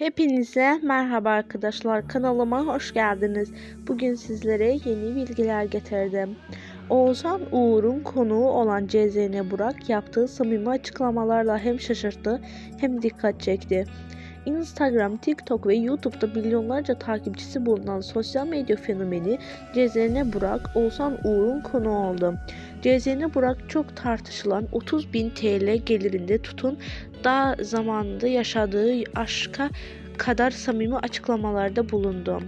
Hepinize merhaba arkadaşlar kanalıma hoş geldiniz. Bugün sizlere yeni bilgiler getirdim. Oğuzhan Uğur'un konuğu olan CZN Burak yaptığı samimi açıklamalarla hem şaşırttı hem dikkat çekti. Instagram, TikTok ve YouTube'da milyonlarca takipçisi bulunan sosyal medya fenomeni CZN Burak, Oğuzhan Uğur'un konuğu oldu. CZN Burak çok tartışılan 30 bin TL gelirinde tutun daha zamanında yaşadığı aşka kadar samimi açıklamalarda bulundu.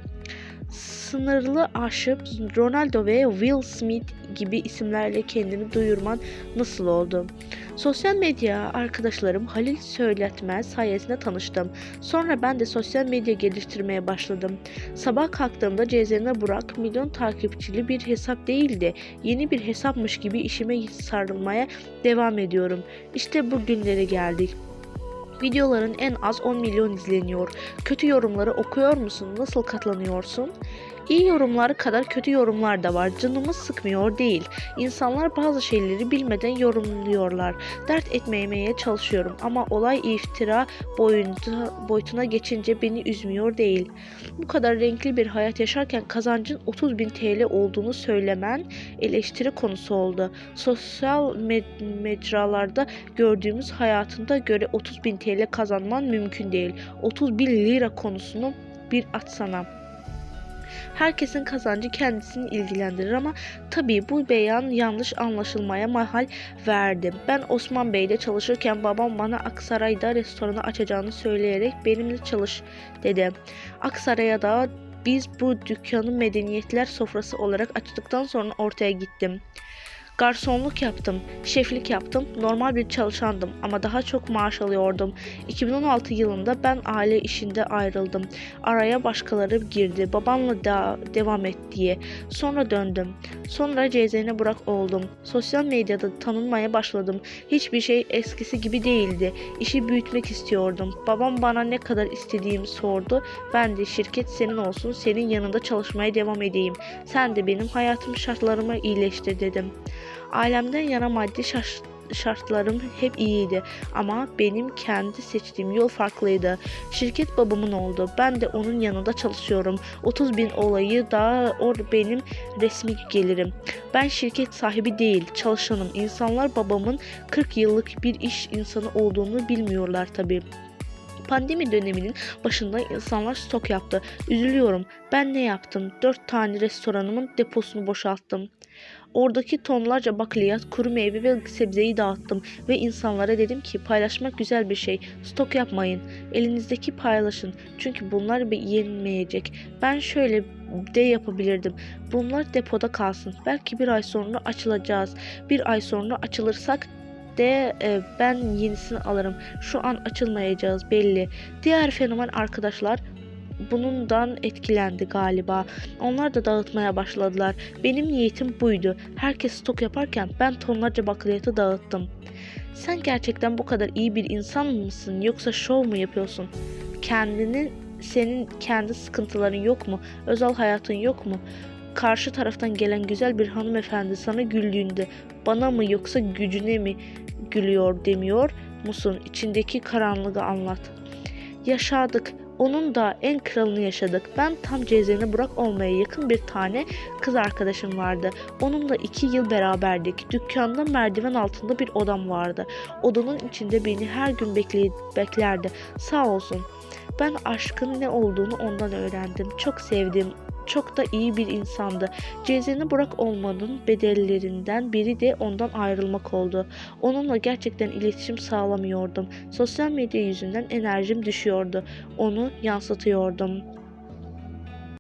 Sınırlı aşıp Ronaldo ve Will Smith gibi isimlerle kendini duyurman nasıl oldu? Sosyal medya arkadaşlarım Halil Söyletmez sayesinde tanıştım. Sonra ben de sosyal medya geliştirmeye başladım. Sabah kalktığımda CZN Burak milyon takipçili bir hesap değildi. Yeni bir hesapmış gibi işime sarılmaya devam ediyorum. İşte bu günlere geldik. Videoların en az 10 milyon izleniyor. Kötü yorumları okuyor musun? Nasıl katlanıyorsun? İyi yorumlar kadar kötü yorumlar da var. Canımı sıkmıyor değil. İnsanlar bazı şeyleri bilmeden yorumluyorlar. Dert etmemeye çalışıyorum ama olay iftira boyutuna geçince beni üzmüyor değil. Bu kadar renkli bir hayat yaşarken kazancın 30 bin TL olduğunu söylemen eleştiri konusu oldu. Sosyal med- mecralarda gördüğümüz hayatında göre 30 bin TL kazanman mümkün değil. 30 bin lira konusunu bir atsana. Herkesin kazancı kendisini ilgilendirir ama tabii bu beyan yanlış anlaşılmaya mahal verdi. Ben Osman Bey'de çalışırken babam bana Aksaray'da restoranı açacağını söyleyerek benimle çalış dedi. Aksaray'a da biz bu dükkanı medeniyetler sofrası olarak açtıktan sonra ortaya gittim. Garsonluk yaptım, şeflik yaptım, normal bir çalışandım ama daha çok maaş alıyordum. 2016 yılında ben aile işinde ayrıldım. Araya başkaları girdi, babamla da devam et diye. Sonra döndüm. Sonra CZN Burak oldum. Sosyal medyada tanınmaya başladım. Hiçbir şey eskisi gibi değildi. İşi büyütmek istiyordum. Babam bana ne kadar istediğimi sordu. Ben de şirket senin olsun, senin yanında çalışmaya devam edeyim. Sen de benim hayatım şartlarımı iyileştir dedim. Ailemden yana maddi şartlarım hep iyiydi ama benim kendi seçtiğim yol farklıydı. Şirket babamın oldu. Ben de onun yanında çalışıyorum. 30 bin olayı da o benim resmi gelirim. Ben şirket sahibi değil, çalışanım. İnsanlar babamın 40 yıllık bir iş insanı olduğunu bilmiyorlar tabii. Pandemi döneminin başında insanlar stok yaptı. Üzülüyorum. Ben ne yaptım? 4 tane restoranımın deposunu boşalttım. Oradaki tonlarca bakliyat, kuru meyve ve sebzeyi dağıttım ve insanlara dedim ki paylaşmak güzel bir şey. Stok yapmayın. Elinizdeki paylaşın. Çünkü bunlar yenmeyecek. Ben şöyle de yapabilirdim. Bunlar depoda kalsın. Belki bir ay sonra açılacağız. Bir ay sonra açılırsak de e, ben yenisini alırım. Şu an açılmayacağız belli. Diğer fenomen arkadaşlar bundan etkilendi galiba. Onlar da dağıtmaya başladılar. Benim niyetim buydu. Herkes stok yaparken ben tonlarca bakliyatı dağıttım. Sen gerçekten bu kadar iyi bir insan mısın yoksa şov mu yapıyorsun? Kendini senin kendi sıkıntıların yok mu? Özel hayatın yok mu? Karşı taraftan gelen güzel bir hanımefendi sana güldüğünde bana mı yoksa gücüne mi gülüyor demiyor musun? İçindeki karanlığı anlat. Yaşadık. Onun da en kralını yaşadık. Ben tam cezeni Burak olmaya yakın bir tane kız arkadaşım vardı. Onunla iki yıl beraberdik. Dükkanda merdiven altında bir odam vardı. Odanın içinde beni her gün beklerdi. Sağ olsun. Ben aşkın ne olduğunu ondan öğrendim. Çok sevdim çok da iyi bir insandı. Cezeni Burak olmanın bedellerinden biri de ondan ayrılmak oldu. Onunla gerçekten iletişim sağlamıyordum. Sosyal medya yüzünden enerjim düşüyordu. Onu yansıtıyordum.